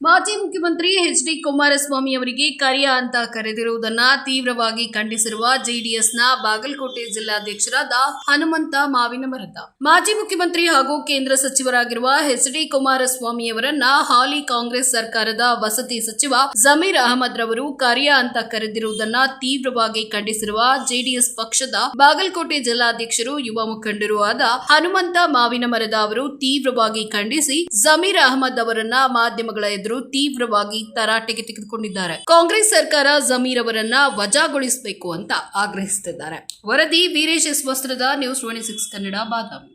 ಮಾಜಿ ಮುಖ್ಯಮಂತ್ರಿ H D Kumaraswamy ಅವರಿಗೆ ಕರಿಯ ಅಂತ ಕರೆದಿರುವುದನ್ನ ತೀವ್ರವಾಗಿ ಖಂಡಿಸಿರುವ ಜೆಡಿಎಸ್ನ ಬಾಗಲಕೋಟೆ ಜಿಲ್ಲಾಧ್ಯಕ್ಷರಾದ ಹನುಮಂತ ಮಾವಿನ ಮರದ. ಮಾಜಿ ಮುಖ್ಯಮಂತ್ರಿ ಹಾಗೂ ಕೇಂದ್ರ ಸಚಿವರಾಗಿರುವ ಎಚ್ ಡಿ ಕುಮಾರಸ್ವಾಮಿ ಅವರನ್ನ ಹಾಲಿ ಕಾಂಗ್ರೆಸ್ ಸರ್ಕಾರದ ವಸತಿ ಸಚಿವ ಜಮೀರ್ ಅಹಮದ್ ರವರು ಕರಿಯ ಅಂತ ಕರೆದಿರುವುದನ್ನ ತೀವ್ರವಾಗಿ ಖಂಡಿಸಿರುವ ಜೆಡಿಎಸ್ ಪಕ್ಷದ ಬಾಗಲಕೋಟೆ ಜಿಲ್ಲಾಧ್ಯಕ್ಷರು ಯುವ ಮುಖಂಡರು ಆದ ಹನುಮಂತ ಮಾವಿನ ಮರದ ಅವರು ತೀವ್ರವಾಗಿ ಖಂಡಿಸಿ ಜಮೀರ್ ಅಹಮದ್ ಅವರನ್ನ ಮಾಧ್ಯಮಗಳ ಎದುರು ತೀವ್ರವಾಗಿ ತರಾಟೆಗೆ ತೆಗೆದುಕೊಂಡಿದ್ದಾರೆ. ಕಾಂಗ್ರೆಸ್ ಸರ್ಕಾರ ಜಮೀರ್ ಅವರನ್ನ ವಜಾಗೊಳಿಸಬೇಕು ಅಂತ ಆಗ್ರಹಿಸುತ್ತಿದ್ದಾರೆ ವರದಿ Veeresh S Vastrad, news twenty six Kannada Badami.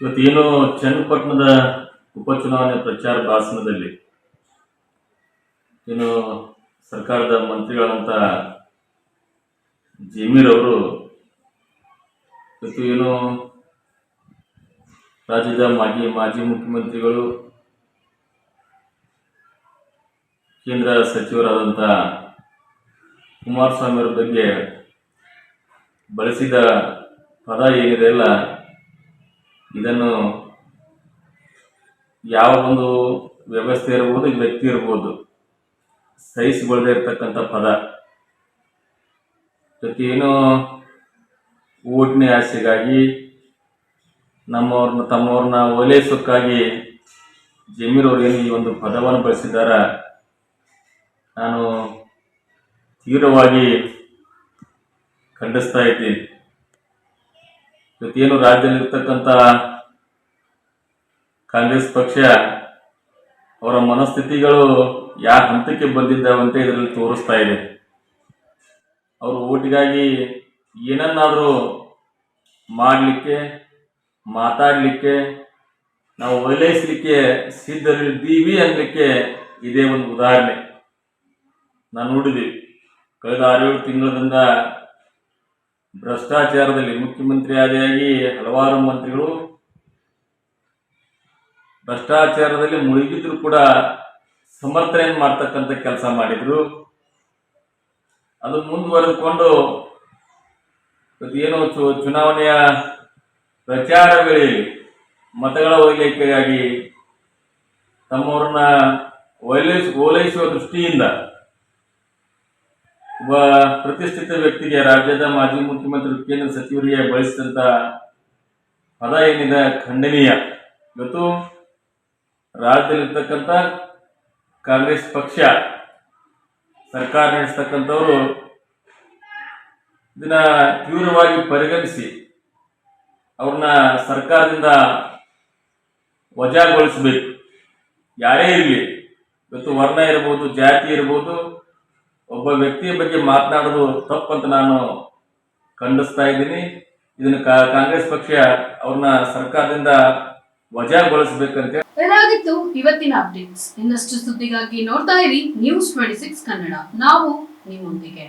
ಇವತ್ತೇನು ಚನ್ನಪಟ್ಟಣದ ಉಪಚುನಾವಣೆ ಪ್ರಚಾರ ಭಾಷಣದಲ್ಲಿ ಏನು ಸರ್ಕಾರದ ಮಂತ್ರಿಗಳಂತ ಜಮೀರ್ ಅವರು ಇವತ್ತು ಏನು ರಾಜ್ಯದ ಮಾಜಿ ಮಾಜಿ ಮುಖ್ಯಮಂತ್ರಿಗಳು ಕೇಂದ್ರ ಸಚಿವರಾದಂಥ ಕುಮಾರಸ್ವಾಮಿ ಅವರ ಬಗ್ಗೆ ಬಳಸಿದ ಪದ ಏನಿದೆ ಅಲ್ಲ ಇದನ್ನು ಯಾವ ಒಂದು ವ್ಯವಸ್ಥೆ ಇರ್ಬೋದು ವ್ಯಕ್ತಿ ಇರ್ಬೋದು, ಸಹಿಸಿಕೊಳ್ಳದೆ ಇರ್ತಕ್ಕಂಥ ಪದ. ಜೊತೆ ಏನೋ ಓಟ್ನೆ ಆಸೆಗಾಗಿ ನಮ್ಮವ್ರನ್ನ, ತಮ್ಮವ್ರನ್ನ ಓಲೈಸೋಕ್ಕಾಗಿ ಅವರು ಏನು ಈ ಒಂದು ಪದವನ್ನು ಬಳಸಿದಾರ ನಾನು ತೀವ್ರವಾಗಿ ಖಂಡಿಸ್ತಾ ಇದ್ದೀನಿ. ಇವತ್ತೇನು ರಾಜ್ಯದಲ್ಲಿರ್ತಕ್ಕಂಥ ಕಾಂಗ್ರೆಸ್ ಪಕ್ಷ ಅವರ ಮನಸ್ಥಿತಿಗಳು ಯಾವ ಹಂತಕ್ಕೆ ಬಂದಿದ್ದಾವಂತ ಇದರಲ್ಲಿ ತೋರಿಸ್ತಾ ಇದೆ. ಅವರು ಓಟಿಗಾಗಿ ಏನನ್ನಾದರೂ ಮಾಡಲಿಕ್ಕೆ, ಮಾತಾಡಲಿಕ್ಕೆ, ನಾವು ಒಲೈಸಲಿಕ್ಕೆ ಸಿದ್ಧರಿದ್ದೀವಿ ಅನ್ನಲಿಕ್ಕೆ ಇದೇ ಒಂದು ಉದಾಹರಣೆ. ನಾನು ನೋಡಿದೆ. ಕಳೆದ ಆರೇಳು ತಿಂಗಳಿಂದ ಭ್ರಷ್ಟಾಚಾರದಲ್ಲಿ ಮುಖ್ಯಮಂತ್ರಿ ಆದಿಯಾಗಿ ಹಲವಾರು ಮಂತ್ರಿಗಳು ಭ್ರಷ್ಟಾಚಾರದಲ್ಲಿ ಮುಳುಗಿದ್ರು ಕೂಡ ಸಮರ್ಥನೆ ಮಾಡ್ತಕ್ಕಂಥ ಕೆಲಸ ಮಾಡಿದ್ರು. ಅದು ಮುಂದುವರೆದುಕೊಂಡು ಏನು ಚು, ಚುನಾವಣೆಯ ಪ್ರಚಾರ ವೇಳೆಯಲ್ಲಿ ಮತಗಳ ಓಲೈಕೆಗಾಗಿ ತಮ್ಮವರನ್ನ ಓಲೈಸ್, ಓಲೈಸುವ ದೃಷ್ಟಿಯಿಂದ ಒಬ್ಬ ಪ್ರತಿಷ್ಠಿತ ವ್ಯಕ್ತಿಗೆ ರಾಜ್ಯದ ಮಾಜಿ ಮುಖ್ಯಮಂತ್ರಿ ಕೇಂದ್ರ ಸಚಿವರಿಗೆ ಬಳಸಿದಂಥ ಪದ ಏನಿದೆ? ಖಂಡನೀಯ. ಇವತ್ತು ರಾಜ್ಯದಲ್ಲಿರ್ತಕ್ಕಂಥ ಕಾಂಗ್ರೆಸ್ ಪಕ್ಷ ಸರ್ಕಾರ ನಡೆಸ್ತಕ್ಕಂಥವರು ಇದನ್ನ ತೀವ್ರವಾಗಿ ಪರಿಗಣಿಸಿ ಅವ್ರನ್ನ ಸರ್ಕಾರದಿಂದ ವಜಾಗೊಳಿಸಬೇಕು. ಯಾರೇ ಇರಲಿ, ಇವತ್ತು ವರ್ಣ ಇರ್ಬೋದು, ಜಾತಿ ಇರ್ಬೋದು ಒಬ್ಬ ವ್ಯಕ್ತಿಯ ಬಗ್ಗೆ ಮಾತನಾಡೋದು ತಪ್ಪಂತ ನಾನು ಖಂಡಿಸ್ತಾ ಇದ್ದೀನಿ. ಇದನ್ನು ಕಾಂಗ್ರೆಸ್ ಪಕ್ಷ ಅವ್ರನ್ನ ಸರ್ಕಾರದಿಂದ ವಜಾಗೊಳಿಸಬೇಕಂತ ಇದಾಗಿತ್ತು ಇವತ್ತಿನ ಅಪ್ಡೇಟ್ಸ್ ಇನ್ನಷ್ಟು ಸುದ್ದಿಗಾಗಿ ನೋಡ್ತಾ ಇರಿ ನ್ಯೂಸ್ ಟ್ವೆಂಟಿ ಸಿಕ್ಸ್ ಕನ್ನಡ. ನಾವು ನಿಮ್ಮೊಂದಿಗೆ.